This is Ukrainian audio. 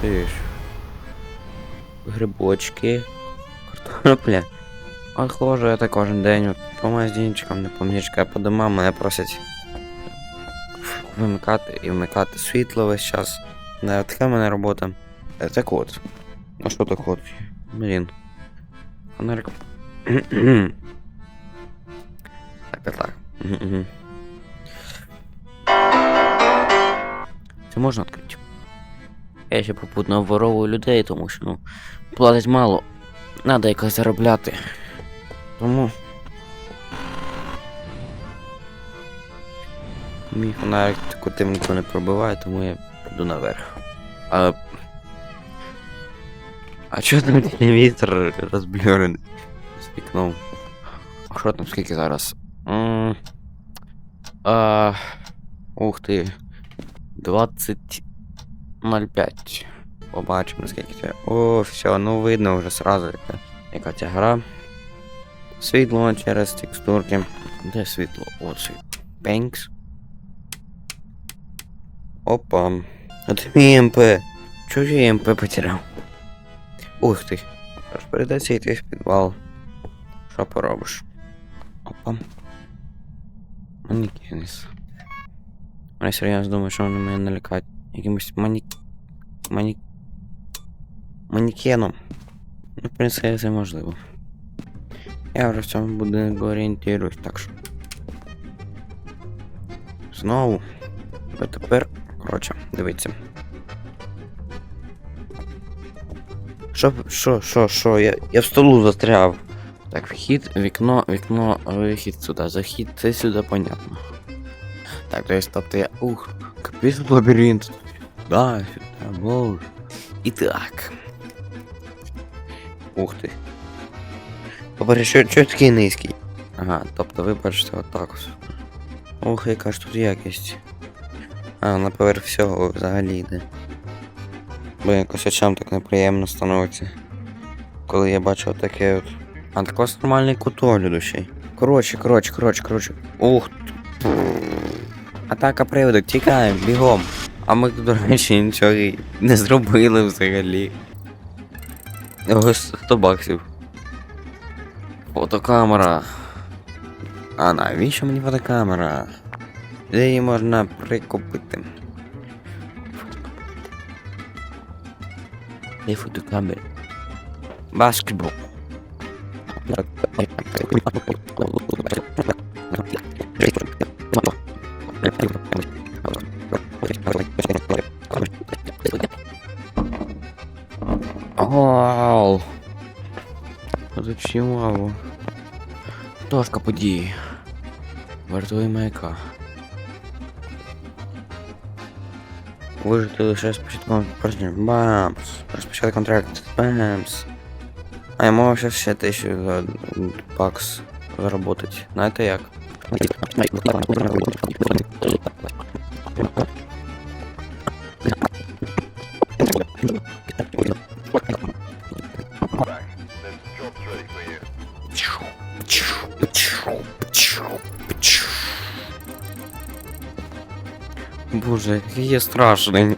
Ти ж. Грибочки. Картопля. От ходжу я кожен день по магазинчикам, не помічка, по домам мене просять вимикати і вмикати світло весь час. Не, така в мене робота. Е, Так от. А що так от? Блін. Фонарик. так, так, так. Це можна відкрити? Я ще попутно обворовую людей, тому що ну, платить мало. Надо якось заробляти. Тому. Мій фонарик таку темніку не пробиває, тому я піду наверх. А. А чого там телевізор розблюрений з вікном? А що там скільки зараз? А, ух ти. 20.05. Побачимо, скільки це. О, все, ну видно вже сразу, яка, яка ця гра. Світло через текстурки. Де світло? От світло. Пенкс. Опа. Ти мій МП. Ж я МП потеряв? Ух ти. Аж передається йти в підвал. Що поробиш? Опа. Манікенис. Я серйозно думаю, що вони мене налякають якимось мані... Мані... Манікеном. Ну, в принципі, це можливо. Я вже в цьому будинку орієнтуюсь, так що. Знову. А тепер. Коротше, дивіться. Що, що, що, що? Я, я в столу застряв. Так, вхід, вікно, вікно, вихід сюди. Захід, це сюди понятно. Так, то есть, тобто я. Ух, капець тут лабіринт. Да, сюди, боже. І так. Ух ти. Побачиш, що, що такий низький? Ага, тобто ви бачите отак ось. Ух, яка ж тут якість. А, на поверх всього взагалі йде. Бо якось очам так неприємно становиться. Коли я бачу таке от. А так у вас нормальний кутогляду ще й. Коротше, коротше, коротше, коротше. Ух. Атака приводок, тікаємо, бігом. А ми, до речі, нічого не зробили взагалі. Ось 100 баксів. Фотокамера. А навіщо мені фотокамера? Де її можна прикупити? Де фотокамера? Баскетбол. Вау! Зачем? Дошка події. Вартує маяка. Вижити лише з початком порожнього. Бамс. Розпочати контракт. Бамс. А я можу ще ще тисячу за бакс заработать. Знаєте як? Боже, який я страшний.